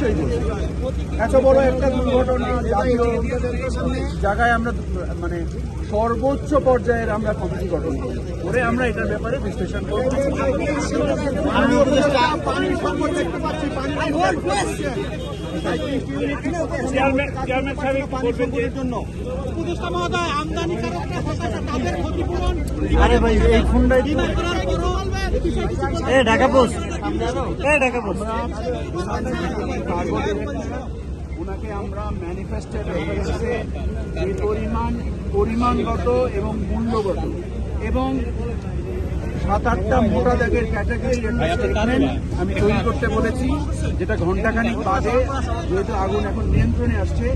অবশ্যই বলব। এত বড় একটা দুর্ঘটনা জাতীয় জায়গায় আমরা মানে সর্বোচ্চ পর্যায়ের আমরা কমিটি গঠন করি করে আমরা এটার ব্যাপারে বিশ্লেষণ করব। উপদেষ্টা মহোদয় তাদের ক্ষতিপূরণ। আরে ভাই এই? এ ঢাকা পোস্ট। এ ঢাকা পোস্ট। ওনাকে আমরা ম্যানিফেস্টেড পরিমাণ পরিমাণগত এবং মূল্যগত এবং সাত আটটা মোটা দাগের ক্যাটাগরি আমি তৈরি করতে বলেছি যেটা ঘন্টাখানিক বাদে যেহেতু আগুন এখন নিয়ন্ত্রণে আসছে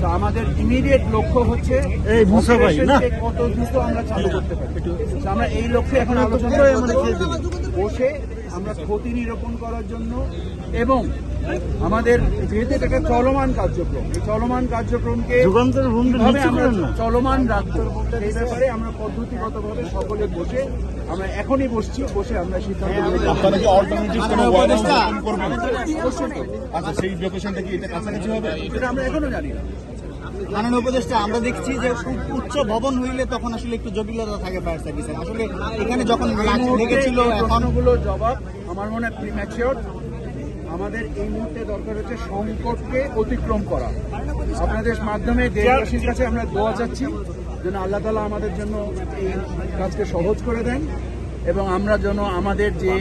তো আমাদের ইমিডিয়েট লক্ষ্য হচ্ছে এই মুসা ভাই, না? কত দ্রুত আমরা চালু করতে পারি। আমরা এই লক্ষ্যে এখন আলোচনা বসে আমরা ক্ষতি নিরূপণ করার জন্য এবং আমাদের যেহেতু এটা একটা চলমান কার্যক্রম এই চলমান কার্যক্রমকে চলমান রাখতে এই ব্যাপারে আমরা পদ্ধতিগতভাবে সকলে বসে আমরা এখনই বসছি বসে আমরা সিদ্ধান্ত নেব। আপনারা কি অল্টারনেটিভ কোনো ওয়ার্ড করবেন? আচ্ছা সেই লোকেশনটা কি এটা কাছাকাছি হবে? এটা আমরা এখনও জানি না। মাননীয় উপদেষ্টা আমরা দেখছি যে খুব উচ্চ ভবন হইলে তখন আসলে একটু জটিলতা থাকে ফায়ার সার্ভিসের আসলে এখানে যখন লেগেছিল এই এখন প্রশ্নগুলোর জবাব আমার মনে হয় প্রিম্যাচিওর আমাদের এই মুহূর্তে দরকার হচ্ছে সংকটকে অতিক্রম করা। আপনাদের মাধ্যমে দেশবাসীর কাছে আমরা দোয়া চাচ্ছি যেন আল্লাহ তালা আমাদের জন্য এই কাজকে সহজ করে দেন এবং আমরা যেন আমাদের যে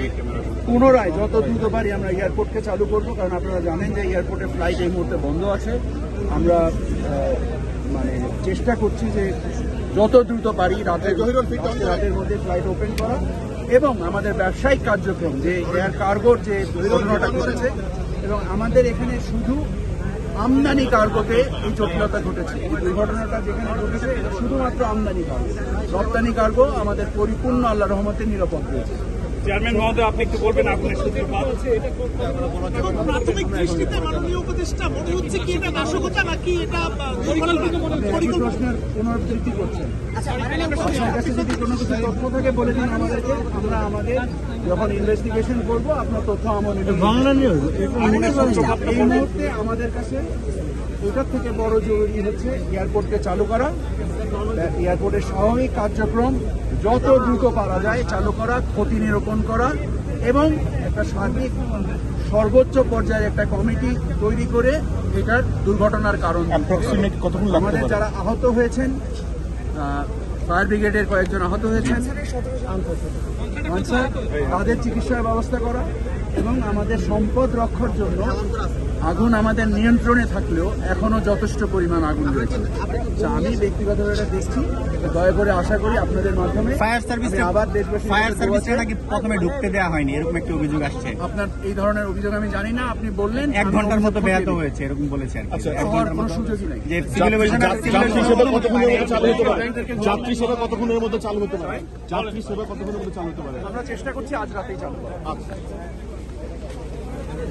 পুনরায় যত দ্রুত পারি আমরা এয়ারপোর্টকে চালু করব কারণ আপনারা জানেন যে এয়ারপোর্টের ফ্লাইট এই মুহূর্তে বন্ধ আছে। আমরা মানে চেষ্টা করছি যে যত দ্রুত পারি রাতের রাতের মধ্যে ফ্লাইট ওপেন করা এবং আমাদের ব্যবসায়িক কার্যক্রম যে এয়ার কার্গোর যে দুর্ঘটনাটা ঘটেছে এবং আমাদের এখানে শুধু আমদানি কার্গোতে এই জটিলতা ঘটেছে। এই দুর্ঘটনাটা যেখানে ঘটেছে শুধুমাত্র আমদানি কার্গো। রপ্তানি কার্গো আমাদের পরিপূর্ণ আল্লাহ রহমতে নিরাপদ রয়েছে। চেয়ারম্যান মহোদয় আপনি একটু বলবেন আগুনের সূত্রপাত প্রাথমিক দৃষ্টিতে মাননীয় উপদেষ্টা মনে হচ্ছে কি এটা নাশকতা নাকি এটা আহ, পরিকল্পিত মনে একই পরিকল্পিত? প্রশ্নের পুনরাবৃত্তি করছেন। যদি কোনো কিছু তথ্য থাকে বলে দিন আমাদেরকে। আমরা আমাদের যখন ইনভেস্টিগেশন করব আপনার তথ্য আমার এই মুহূর্তে আমাদের কাছে এটার থেকে বড় জরুরি হচ্ছে এয়ারপোর্টকে চালু করা। এয়ারপোর্টের স্বাভাবিক কার্যক্রম যত দ্রুত পারা যায় চালু করা ক্ষতি নিরূপণ করা এবং একটা সার্বিক সর্বোচ্চ পর্যায়ে একটা কমিটি তৈরি করে এটার দুর্ঘটনার কারণ। আমাদের যারা আহত হয়েছেন ফায়ার ব্রিগেডের কয়েকজন আহত হয়েছেন। আনসার, তাদের চিকিৎসার ব্যবস্থা করা। এবং আমাদের সম্পদ রক্ষার জন্য আগুন আমাদের নিয়ন্ত্রণে থাকলেও এখনও যথেষ্ট পরিমাণ আগুন রয়েছে। তো আমি ব্যক্তিগতভাবে এটা দেখছি দয়া করে আশা করি আপনাদের মাধ্যমে ফায়ার সার্ভিস আবার দেশবাসী ফায়ার সার্ভিসটা নাকি প্রথমে ঢুকতে দেওয়া হয়নি এরকম একটা অভিযোগ আসছে। আপনার এই ধরনের অভিযোগ আমি জানি না আপনি বললেন এক ঘণ্টার মতো ব্যাহত হয়েছে এরকম বলেছে আর আচ্ছা, এক ঘণ্টার কোনো মতো। সুযোগই নাই। যে যাত্রী সেবা কতক্ষণের মধ্যে চালু হতে পারে? যাত্রী সেবা কতক্ষণের মধ্যে চালু হতে পারে? যাত্রী সেবা কতক্ষণের মধ্যে চালু হতে পারে? আমরা চেষ্টা করছি আজ রাতেই চালু করার।